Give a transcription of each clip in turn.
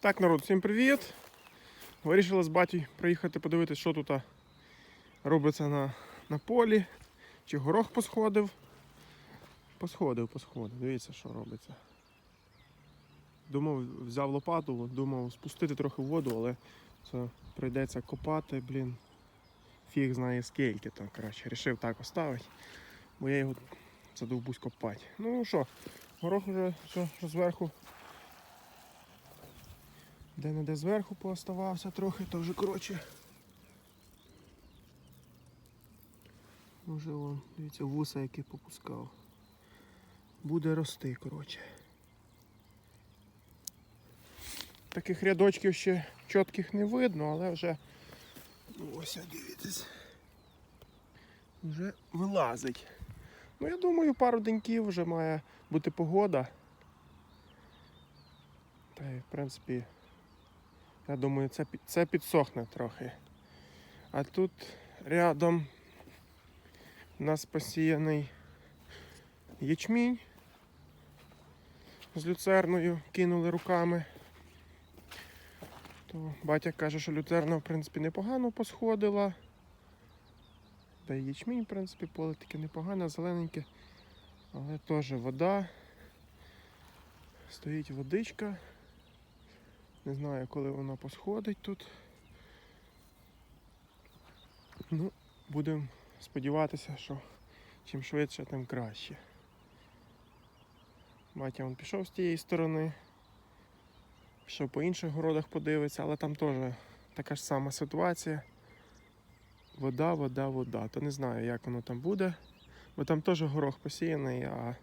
Так, народ, всім привіт! Вирішили з батьком приїхати подивитися, що тут робиться на, на полі. Чи горох посходив. Посходив, посходив. Дивіться, що робиться. Думав, взяв лопату, думав спустити трохи воду, але це прийдеться копати, блін. Фіг знає скільки там, коротше. Рішив так оставити, бо я його задовбусь копати. Ну що, горох вже що зверху де не де зверху пооставався трохи, то вже коротше. Вже вон, дивіться, вуса які попускав. Буде рости, коротше. Таких рядочків ще чітких не видно, але вже ну, ось дивіться. Вже вилазить. Ну я думаю, пару деньків вже має бути погода. Та й в принципі я думаю, це, це підсохне трохи. А тут рядом у нас посіяний ячмінь з люцерною кинули руками. То батя каже, що люцерна в принципі непогано посходила. Та й ячмінь, в принципі, поле таке непогане, зелененьке, але теж вода. Стоїть водичка. Не знаю, коли вона посходить тут. Ну, будемо сподіватися, що чим швидше, тим краще. Батя він пішов з тієї сторони. Пішов по інших городах подивиться, але там теж така ж сама ситуація. Вода, вода, вода. То не знаю, як воно там буде. Бо там теж горох посіяний, а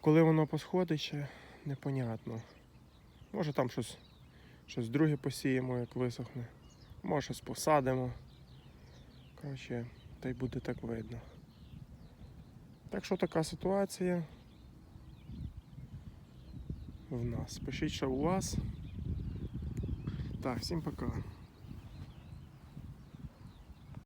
коли воно посходить, ще непонятно. Може там щось, щось друге посіємо, як висохне. Може щось посадимо. Коротше, та й буде так видно. Так що така ситуація в нас. Пишіть, що у вас. Так, всім пока.